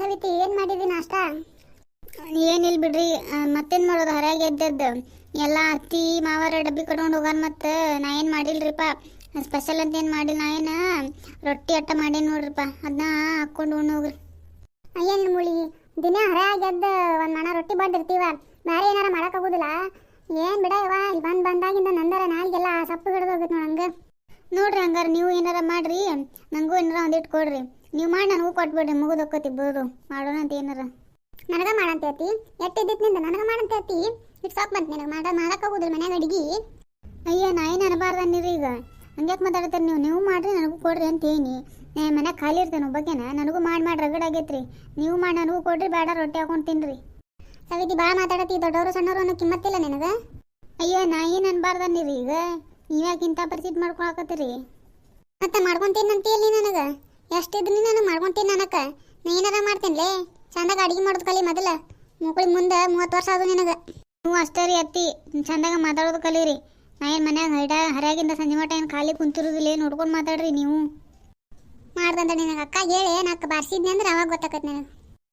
ಸವಿತಿ ಏನು ಮಾಡಿದಿ ನಾಷ್ಟ? ಏನಿಲ್ಲ ಬಿಡ್ರಿ ಮತ್ತೇನು ಮಾಡೋದು? ಹೊರಗೆ ಎದ್ದದ್ದು. ಎಲ್ಲ ಅತ್ತಿ ಮಾವಾರ ಡಬ್ಬಿ ಕಟ್ಕೊಂಡು ಹೋಗಾರ ಮತ್ತು ನಾ ಏನು ಮಾಡಿಲ್ರಿಪ್ಪ ಸ್ಪೆಷಲ್ ಅಂತ ಏನು ಮಾಡಿಲ್ಲ ನಾ ಏನು? ರೊಟ್ಟಿ ಅಟ್ಟ ಮಾಡೇನಿ ನೋಡ್ರಿಪ್ಪ ಅದನ್ನ ಹಾಕ್ಕೊಂಡು ಉಣ್ಣು ಹೋಗ್ರಿ. ಏನು ಮುಳಿ ದಿನ ಹರಾಗ ಎದ್ದು ಒಂದು ಮಣ ರೊಟ್ಟಿ ಬಂದಿರ್ತೀವ ಬೇರೆ ಏನಾರ ಮಾಡೋಕ್ಕಾಗೋದಿಲ್ಲ ಏನು ಬಿಡ ಇವ ಇಲ್ಲಿ ಬಂದು ಬಂದಾಗಿಂದ ನಂದರ ನಾಲ್ಗೆಲ್ಲ ಸಪ್ಪು ಹಿಡಿದು ಹೋಗುತ್ತೆ ನೋಡಿ ಹಂಗೆ. ನೋಡ್ರಿ ಹಂಗಾರೆ ನೀವು ಏನಾರ ಮಾಡ್ರಿ ನನಗೂ ಏನಾರ ಒಂದಿಟ್ಟು ಕೊಡ್ರಿ. ನೀವು ಮಾಡಿ ನನಗೂ ಕೊಟ್ಬಿಡ್ರಿ ಮುಗಿದೊಕ್ಕತಿ ಬಿಡ್ರು ಮಾಡೋಣ ಅಂತ ಏನಾರ. ನನಗ ಮಾಡಂತೇತಿ ಎಟ್ಟಿದ್ದಿತ್ತು ನಿಂದ ನನಗ ಅತಿ ಇಟ್ ಸಾಕು ಬಂತು ನಿನಗೆ ಮಾಡ ಮಾಡೋಕ್ಕಾಗೋದಿಲ್ಲ ಮನ್ಯಾಗ ಅಡಿಗೆ. ಅಯ್ಯ ನಾ ಏನು ಅನ್ಬಾರ್ದು ಅನ್ನಿರಿ ಈಗ. ಹಂಗ್ಯಾಕೆ ಮಾತಾಡ್ತಾರೆ ನೀವು? ನೀವು ಮಾಡ್ರಿ ನನಗೂ ಕೊಡ್ರಿ ಅಂತ ಏನಿ ನಾನು ಮನ್ಯಾಗ ಖಾಲಿ ಇರ್ತೇನೆ ಒಬ್ಬಾಕೆನ ನನಗೂ ಮಾಡಿ ಮಾಡಿ ರಗಡ್ ಆಗೈತ್ರಿ. ನೀವು ಮಾಡಿ ನನಗೂ ಕೊಡ್ರಿ ಬೇಡ ರೊಟ್ಟಿ ಹಾಕೊಂಡು ತಿನ್ರಿ. ಸವಿತಿ ಭಾಳ ಮಾತಾಡತಿ ದೊಡ್ಡವರು ಸಣ್ಣವರು ಅನ್ನೋ ಕಿಮ್ಮತ್ತಿಲ್ಲ ನಿನಗೆ? ಅಯ್ಯೋ ನಾ ಏನು ಅನ್ಬಾರ್ದು ಅನ್ನಿರಿ ಈಗ. ನೀವ್ಯಾಕೆ ಇಂಥ ಪರಿಸ್ಥಿತಿ ಮಾಡ್ಕೊಳಕತ್ತೀರಿ? ಮತ್ತೆ ಮಾಡ್ಕೊಂತೀನಿ ಅಂತೀಯಲ್ಲ ನನಗೆ? ಎಷ್ಟಿದ್ರು ನಾನು ಮಾಡ್ಕೊಂತೀನಿ ನನಗೆ ನಾ ಏನಾರ ಮಾಡ್ತೇನೆ ಚಂದಾಗ ಅಡುಗೆ ಮಾಡೋದು ಕಲಿ ಮೊದಲ. ಮಕ್ಕಳು ಮುಂದೆ ಮೂವತ್ತು ವರ್ಷ ಅದು ನಿನಗೆ. ನೀವು ಅಷ್ಟೇ ರೀ ಅತ್ತಿ. ಚಂದಾಗ ಮಾತಾಡೋದು ಕಲೀರಿ ನಾ ಏನು ಮನ್ಯಾಗ ಹೈಡ ಹರ್ಯಾಗಿಂದ ಸಂಜೆ ಮಟ ಏನು ಖಾಲಿ ಕುಂತಿರೋದಿಲ್ಲ ಏನು ನೋಡ್ಕೊಂಡು ಮಾತಾಡ್ರಿ ನೀವು. ಮಾಡ್ದಂತ ನಿನಗೆ ಅಕ್ಕ ಹೇಳಿ ನಾಲ್ಕು ಬಾರಿಸಿದ್ನಿ ಅಂದ್ರೆ ಅವಾಗ ಗೊತ್ತಾಕತ್ತೆ ನನಗೆ.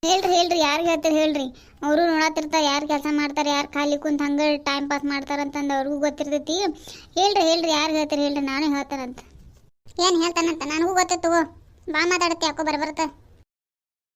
ಹೇಳ್ರಿ ಹೇಳ್ರಿ ಯಾರಿಗೆ ಹೇಳ್ತೀರಿ ಹೇಳ್ರಿ. ಅವರು ನೋಡತ್ತಿರ್ತಾರೆ ಯಾರು ಕೆಲಸ ಮಾಡ್ತಾರೆ, ಯಾರು ಖಾಲಿ ಕುಂತ ಹಂಗೆ ಟೈಮ್ ಪಾಸ್ ಮಾಡ್ತಾರೆ ಅಂತಂದು ಅವ್ರಿಗೂ ಗೊತ್ತಿರ್ತೈತಿ. ಹೇಳ್ರಿ ಹೇಳ್ರಿ, ಯಾರು ಹೇಳ್ತೀರಿ ಹೇಳ್ರಿ, ನಾನೇ ಹೇಳ್ತಾರಂತ ಏನು ಹೇಳ್ತಾನಂತ? ನನಗೂ ಗೊತ್ತಿತ್ತು ಬಾ ಮಾತಾಡತ್ತೆ, ಯಾಕೋ ಬರಬರ್ತ.